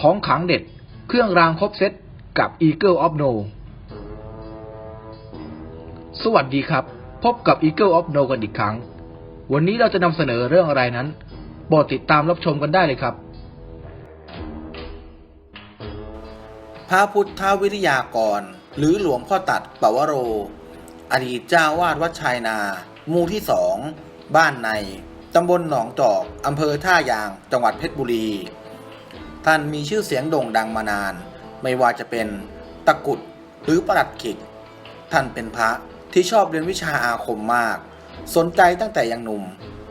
ของขังเด็ด เครื่องรางครบเซตกับ Eagle of No สวัสดีครับ พบกับ Eagle of No กันอีกครั้ง วันนี้เราจะนำเสนอเรื่องอะไรนั้นโปรดติดตามรับชมกันได้เลยครับ พระพุทธวิทยากร หรือหลวงพ่อตัดปวโร อดีตเจ้าวาดวัดชายนาหมู่ที่สอง บ้านใน ตำบลหนองจอก อำเภอท่ายาง จังหวัดเพชรบุรี ท่านมีชื่อเสียงโด่งดังมานาน ไม่ว่าจะเป็นตะกุดหรือประหลัดขิก ท่านเป็นพระที่ชอบเรียนวิชาอาคมมาก สนใจตั้งแต่ยังหนุ่ม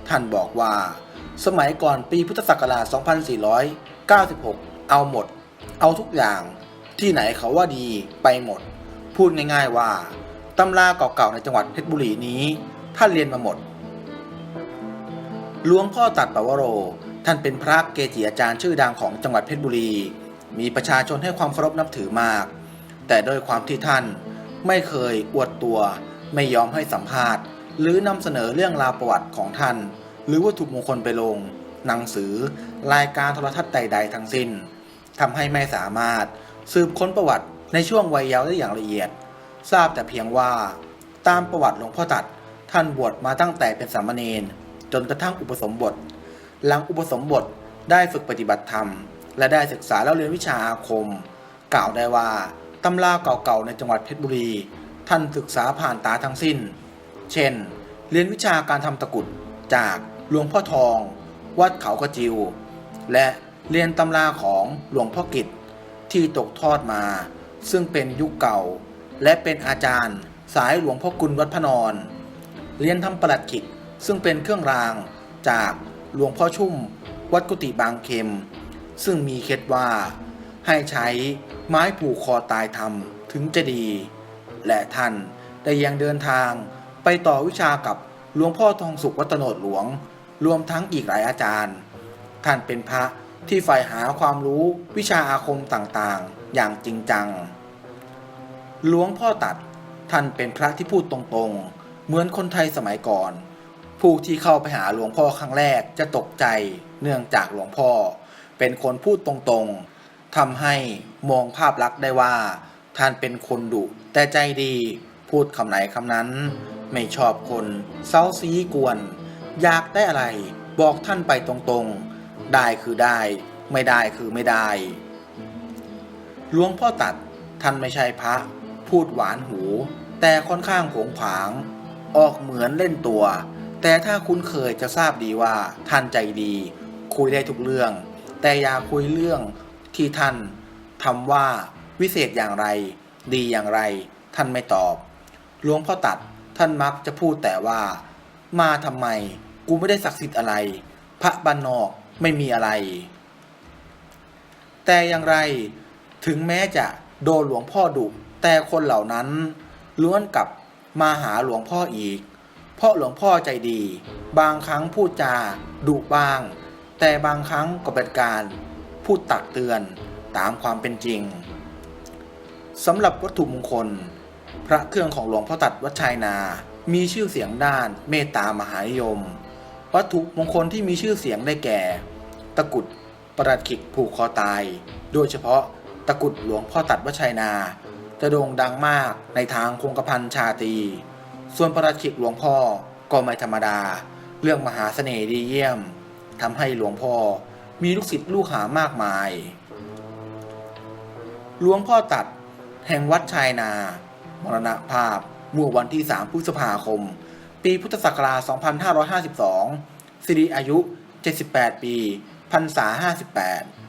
ท่านบอกว่า สมัยก่อนปีพุทธศักราช 2496 เอาหมด เอาทุกอย่างที่ไหนเขาว่าดีไปหมด พูดง่ายๆว่าตำราเก่าๆในจังหวัดเพชรบุรีนี้ ท่านเรียนมาหมดหลวงพ่อตัดปวโร ท่านเป็นพระเกจิอาจารย์ชื่อดังของจังหวัดเพชรบุรี มีประชาชนให้ความเคารพนับถือมาก แต่โดยความที่ท่านไม่เคยอวดตัว ไม่ยอมให้สัมภาษณ์ หรือนำเสนอเรื่องราวประวัติของท่าน หรือวัตถุมงคลไปลง หนังสือ รายการโทรทัศน์ใด ๆ ทั้งสิ้นทำให้ไม่สามารถสืบค้นประวัติในช่วงวัยเยาว์ได้อย่างละเอียด ทราบแต่เพียงว่า ตามประวัติหลวงพ่อตัด ท่านบวชมาตั้งแต่เป็นสามเณรจนกระทั่งอุปสมบท หลังอุปสมบทได้ฝึกปฏิบัติธรรม และได้ศึกษาแล้วเรียนวิชาอาคม กล่าวได้ว่าตำราเก่าๆในจังหวัดเพชรบุรี ท่านศึกษาผ่านตาทั้งสิ้น เช่น เรียนวิชาการทำตะกุดจากหลวงพ่อทอง วัดเขากระจิว และเรียนตำราของหลวงพ่อกิจที่ตกทอดมา ซึ่งเป็นยุคเก่า และเป็นอาจารย์สายหลวงพ่อกุลวัดพะนอน เรียนทำประหลัดขิกซึ่งเป็นเครื่องรางจาก หลวงพ่อชุ่มวัดกุฏิบางเข็ม ซึ่งมีเคล็ดว่า ให้ใช้ไม้ผูกคอตายทำถึงจะดี และท่านได้ยังเดินทางไปต่อวิชากับหลวงพ่อทองสุขวัตโนดหลวง รวมทั้งอีกหลายอาจารย์ ท่านเป็นพระที่ใฝ่หาความรู้วิชาอาคมต่างๆ อย่างจริงจัง หลวงพ่อตัดท่านเป็นพระที่พูดตรงๆ เหมือนคนไทยสมัยก่อน ผู้ที่เข้าไปหาหลวงพ่อครั้งแรกจะตกใจ เนื่องจากหลวงพ่อ เป็นคนพูดตรงๆทำให้มองภาพลักษณ์ได้ว่า ท่านเป็นคนดุแต่ใจดี พูดคำไหนคำนั้น ไม่ชอบคนเซาซีกวน อยากได้อะไร บอกท่านไปตรงๆ ได้คือได้ ไม่ได้คือไม่ได้หลวงพ่อตัดท่านไม่ใช่พระ พูดหวานหู แต่ค่อนข้างผงผาง ออกเหมือนเล่นตัว แต่ถ้าคุณเคยจะทราบดีว่าท่านใจดี คุยได้ทุกเรื่อง แต่อย่าคุยเรื่องที่ท่านทำว่าวิเศษอย่างไร ดีอย่างไร ท่านไม่ตอบหลวงพ่อตัดท่านมักจะพูดแต่ว่า มาทำไม กูไม่ได้ศักดิ์สิทธิ์อะไร พระบ้านนอกไม่มีอะไร แต่อย่างไรถึงแม้จะโดนหลวงพ่อดุแต่คนเหล่านั้นล้วนกลับมาหาหลวงพ่ออีก เพราะหลวงพ่อใจดี บางครั้งพูดจาดุบ้าง แต่บางครั้งก็เป็นการพูดตักเตือนตามความเป็นจริงสำหรับวัตถุมงคล พระเครื่องของหลวงพ่อตัดวัดชัยนา มีชื่อเสียงด้านเมตตามหานิยม วัตถุมงคลที่มีชื่อเสียงได้แก่ ตะกุดประหลัดขิกผูกคอตาย โดยเฉพาะตะกุดหลวงพ่อตัดวัดชัยนา จะโด่งดังมากในทางคงกระพันชาตี ส่วนประหลัดขิกหลวงพ่อก็ไม่ธรรมดา เรื่องมหาเสน่ห์ดีเยี่ยมทำให้หลวงพ่อมีลูกศิษย์ลูกหามากมาย หลวงพ่อตัดแห่งวัดชายนา มรณภาพเมื่อวันที่ 3 พฤษภาคม ปีพุทธศักราช 2552 สิริอายุ 78 ปีพรรษา 58